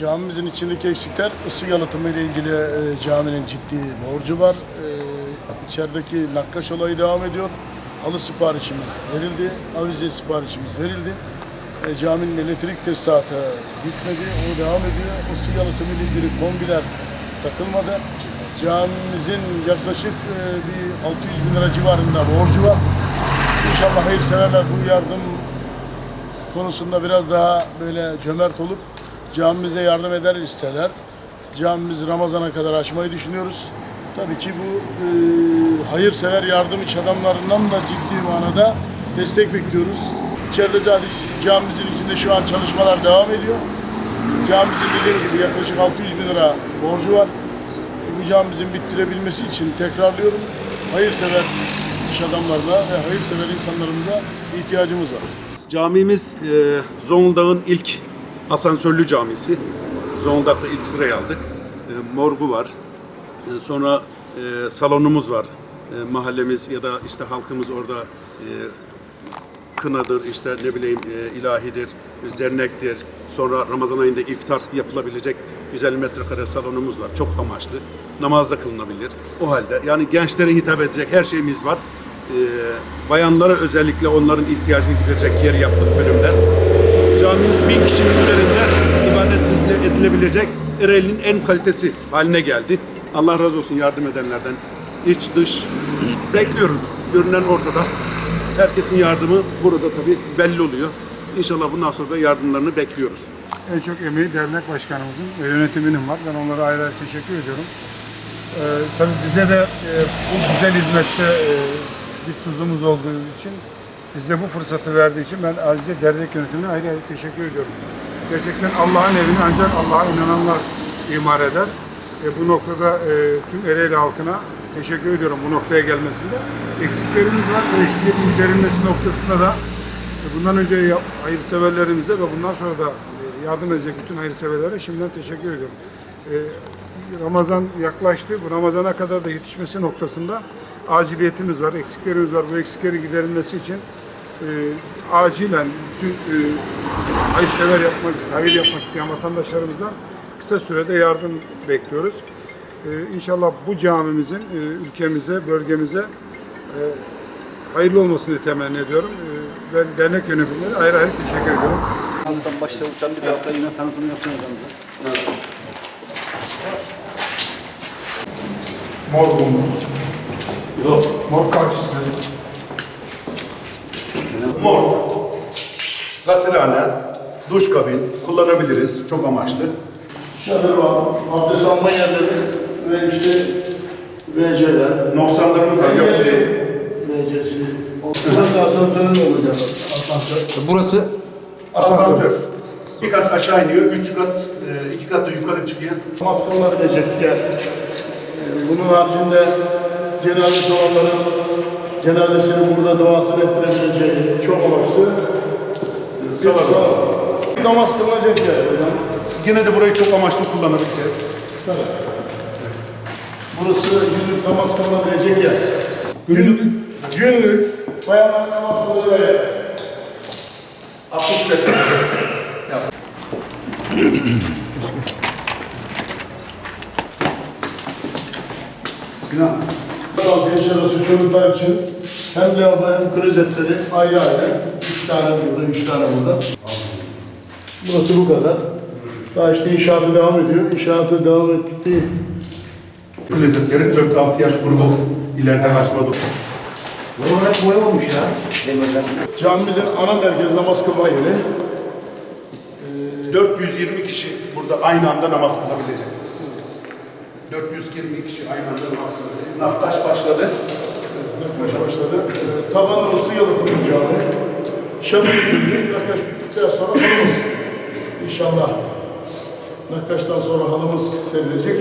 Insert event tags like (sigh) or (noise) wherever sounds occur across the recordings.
Camimizin içindeki eksikler ısı yalıtımı ile ilgili e, caminin ciddi borcu var. E, içerideki nakkaş olayı devam ediyor. Halı siparişimiz verildi, avize siparişimiz verildi. E, caminin elektrik tesisatı bitmedi, o devam ediyor. Isı yalıtımı ile ilgili kombiler takılmadı. Camimizin yaklaşık e, bir 600 bin lira civarında borcu var. İnşallah hayırseverler bu yardım konusunda biraz daha böyle cömert olup camimize yardım eder isterler. Camimizi Ramazan'a kadar açmayı düşünüyoruz. Tabii ki bu e, hayırsever yardım iş adamlarından da ciddi manada destek bekliyoruz. İçeride zaten camimizin içinde şu an çalışmalar devam ediyor. Camimizin dediğim gibi yaklaşık 600 bin lira borcu var. E, bu camimizin bittirebilmesi için tekrarlıyorum. Hayırsever iş adamlarına ve hayırsever insanlarımıza ihtiyacımız var. Camimiz e, Zonguldak'ın ilk asansörlü camisi. Zonguldak'ta ilk sırayı aldık. E, morgu var. E, sonra e, salonumuz var. E, mahallemiz ya da işte halkımız orada e, kınadır, işte ne bileyim e, ilahidir, e, dernektir. Sonra Ramazan ayında iftar yapılabilecek 150 metrekare salonumuz var. Çok amaçlı. Namaz da kılınabilir. O halde yani gençlere hitap edecek her şeyimiz var. E, bayanlara özellikle onların ihtiyacını giderecek yer yaptık bölümler. Camimiz bin kişinin üzerinde ibadet edilebilecek Ereğli'nin en kalitesi haline geldi. Allah razı olsun yardım edenlerden. İç dış bekliyoruz. Görünen ortada. Herkesin yardımı burada tabii belli oluyor. İnşallah bundan sonra da yardımlarını bekliyoruz. En çok emeği dernek başkanımızın ve yönetiminin var. Ben onlara ayrı teşekkür ediyorum. Ee, tabii bize de e, bu güzel hizmette e, bir tuzumuz olduğu için bize bu fırsatı verdiği için ben ayrıca dernek yönetimine ayrı ayrı teşekkür ediyorum. Gerçekten Allah'ın evini ancak Allah'a inananlar imar eder. E, bu noktada e, tüm Ereğli halkına teşekkür ediyorum bu noktaya gelmesinde. Eksiklerimiz var. Bu eksiklerin giderilmesi noktasında da e, Bundan önce hayırseverlerimize ve bundan sonra da e, yardım edecek bütün hayırseverlere şimdiden teşekkür ediyorum. E, Ramazan yaklaştı. Bu Ramazana kadar da yetişmesi noktasında aciliyetimiz var, eksiklerimiz var. Bu eksikleri giderilmesi için e, acilen bütün e, hayırsever yapmak isteyen, hayır yapmak isteyen vatandaşlarımızdan kısa sürede yardım bekliyoruz. E, inşallah bu camimizin e, ülkemize, bölgemize e, hayırlı olmasını temenni ediyorum. Ee, Ben dernek yönetimine ayrı ayrı teşekkür ediyorum. Tanıtım başladıktan bir hafta yine tanıtım yapacağız. Morgumuz. Yok. Morg karşısı. Morg, gasilhane, duş kabin kullanabiliriz. Çok amaçlı. Çadır var, abdest alma yerleri ve işte VC'ler, Noksanlarımız var. VC'si. Burada asansörün olacak. Asansör. Burası Asansör. Bir kat aşağı iniyor, üç kat, e, iki kat da yukarı çıkıyor. Namaz kılınabilecek yer. Ee, Bunun haricinde cenaze salonların cenazesini burada duasını ettirebileceği çok amaçlı. Salon. salon. Namaz kılınacak yer hocam. Yine de burayı çok amaçlı kullanabileceğiz. Burası günlük namaz kılınabilecek yer. Günlük, günlük bayanlar namaz kılıyor yer. 60 metre. (clears throat) Sinan. Genç arası çocuklar için hem lavabo hem klozetleri ayrı ayrı. Üç tane burada, üç tane burada. Burası bu kadar. Daha işte inşaatı devam ediyor. İnşaatı devam etti. Klozetlerin 4-6 yaş grubu ileriden açmadı. buralar hep boya olmuş ya. Demirler. Camimizin ana merkez namaz kılma yeri. 420 kişi burada aynı anda namaz kılabilecek. 420 kişi aynı anda namaz kılabilecek. Naktaş başladı. Yaklaşa başladı. Ee, tabanı ısı cami. Şadır bitti. Nakkaş bittikten sonra halımız. İnşallah. Nakkaştan sonra halımız serilecek.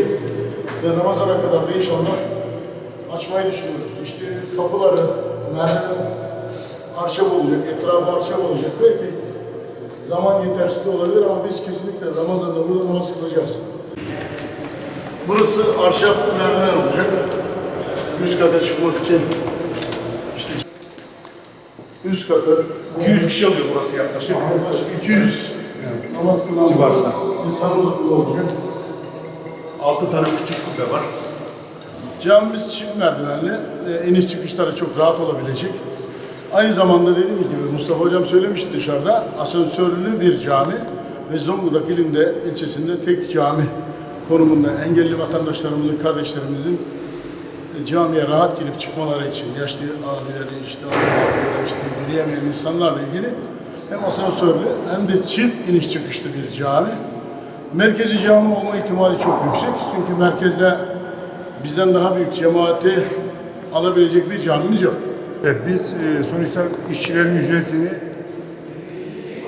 Ve Ramazan'a kadar da inşallah açmayı düşünüyoruz. İşte kapıları, merdiven arşav olacak, etrafı arşav olacak. Belki zaman yetersiz de olabilir ama biz kesinlikle Ramazan'da burada namaz kılacağız. Burası arşav merdiven olacak. Üst kata çıkmak için üst katı 200 kişi alıyor burası yaklaşık. yaklaşık 200 namaz kılan Civarında. insanımız burada olacak. 6 tane küçük kubbe var. Camimiz çift merdivenli. E, iniş çıkışları çok rahat olabilecek. Aynı zamanda dediğim gibi Mustafa Hocam söylemişti dışarıda asansörlü bir cami ve Zonguldak ilinde ilçesinde tek cami konumunda engelli vatandaşlarımızın, kardeşlerimizin e, camiye rahat girip çıkmaları için yaşlı abileri, işte abiler yürüyemeyen insanlarla ilgili hem asansörlü hem de çift iniş çıkışlı bir cami. Merkezi cami olma ihtimali çok yüksek. Çünkü merkezde bizden daha büyük cemaati alabilecek bir camimiz yok. Evet, biz e, sonuçta işçilerin ücretini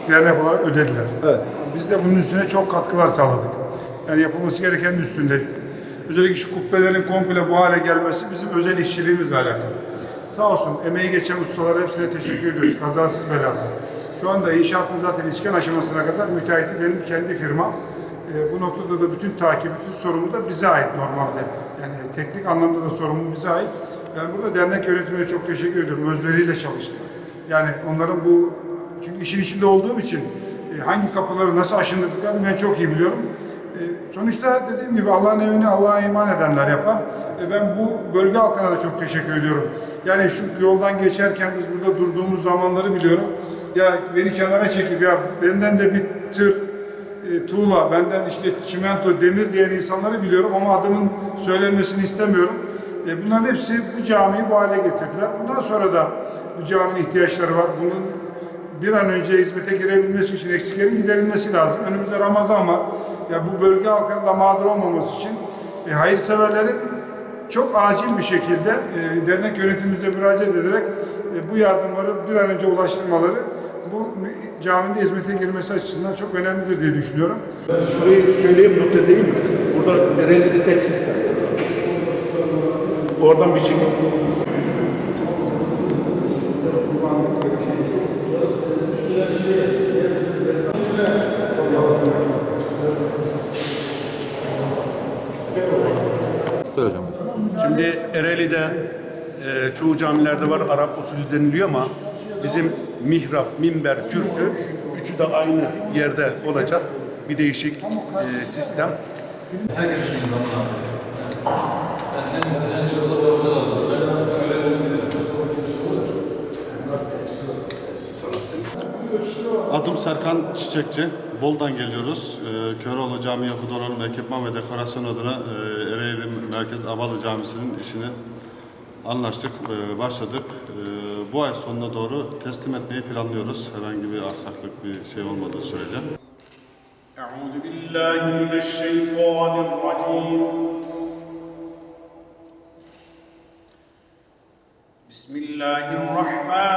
dernek olarak ödediler. Evet. Biz de bunun üstüne çok katkılar sağladık. Yani yapılması gerekenin üstünde. Özellikle şu kubbelerin komple bu hale gelmesi bizim özel işçiliğimizle alakalı. Sağ olsun emeği geçen ustalara hepsine teşekkür ediyoruz. Kazasız belasız. Şu anda inşaatın zaten iskan aşamasına kadar müteahhiti benim kendi firmam. E, bu noktada da bütün takip, bütün sorumlu da bize ait normalde. Yani teknik anlamda da sorumlu bize ait. Ben burada dernek yönetimine çok teşekkür ediyorum. Özveriyle çalıştılar. Yani onların bu, çünkü işin içinde olduğum için e, hangi kapıları nasıl aşındırdıklarını ben çok iyi biliyorum. Sonuçta dediğim gibi Allah'ın evini Allah'a iman edenler yapar. E, ben bu bölge halkına da çok teşekkür ediyorum. Yani şu yoldan geçerken biz burada durduğumuz zamanları biliyorum. Ya beni kenara çekip ya benden de bir tır e, tuğla, benden işte çimento, demir diyen insanları biliyorum ama adımın söylenmesini istemiyorum. E, bunların hepsi bu camiyi bu hale getirdiler. Bundan sonra da bu caminin ihtiyaçları var. Bunun bir an önce hizmete girebilmesi için eksiklerin giderilmesi lazım. Önümüzde Ramazan var. Ya bu bölge halkının da mağdur olmaması için e, hayırseverlerin çok acil bir şekilde e, dernek yönetimimize müracaat ederek e, bu yardımları bir an önce ulaştırmaları bu caminin hizmete girmesi açısından çok önemlidir diye düşünüyorum. Şurayı söyleyeyim not edeyim mi? Burada Ereğli'de tek. Oradan bir çekim. Söyle hocam. Şimdi Ereğli'de e, çoğu camilerde var Arap usulü deniliyor ama bizim mihrap, minber, kürsü üçü de aynı yerde olacak bir değişik e, sistem. Adım Serkan Çiçekçi. Bol'dan geliyoruz. E, Köroğlu Camii Yapı Donanım Ekipman ve Dekorasyon adına e, Ereğli Merkez Abalı Camisi'nin işini anlaştık, e, başladık. E, bu ay sonuna doğru teslim etmeyi planlıyoruz. Herhangi bir aksaklık bir şey olmadığı sürece. Euzu billahi mineşşeytanirracim. Bismillahirrahmanirrahim.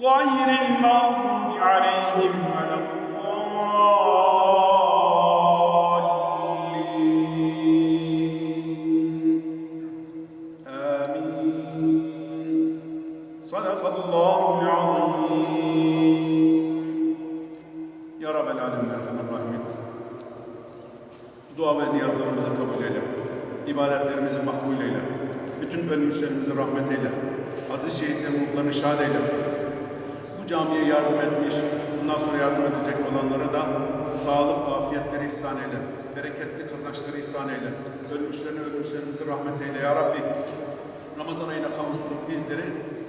غير المغضوب عليهم ولا الضالين آمين صدق الله العظيم Ya Rabbel Alemin Erhamer Rahimin Dua ve niyazlarımızı kabul eyle İbadetlerimizi makbul eyle Bütün ölmüşlerimizi rahmet eyle Aziz şehitlerin ruhlarını şad eyle Bu camiye yardım etmiş Bundan sonra yardım edecek olanlara da Sağlık, afiyetleri ihsan eyle Bereketli kazançları ihsan eyle Ölmüşlerine ölmüşlerimizi rahmet eyle Ya Rabbi Ramazan ayına kavuşturup bizleri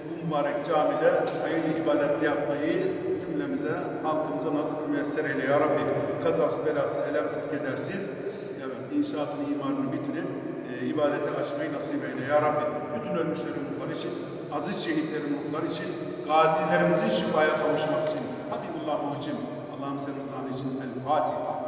bu mübarek camide hayırlı ibadet yapmayı cümlemize, halkımıza nasip müyesser eyle ya Rabbi. Kazası, belası, elemsiz, kedersiz evet, inşaatını, imarını bitirip e, ibadete açmayı nasip eyle ya Rabbi. Bütün ölmüşlerin ruhları için, aziz şehitlerin ruhları için, gazilerimizin şifaya kavuşması için, Habibullah'ın için, Allah'ım senin rızan için El Fatiha.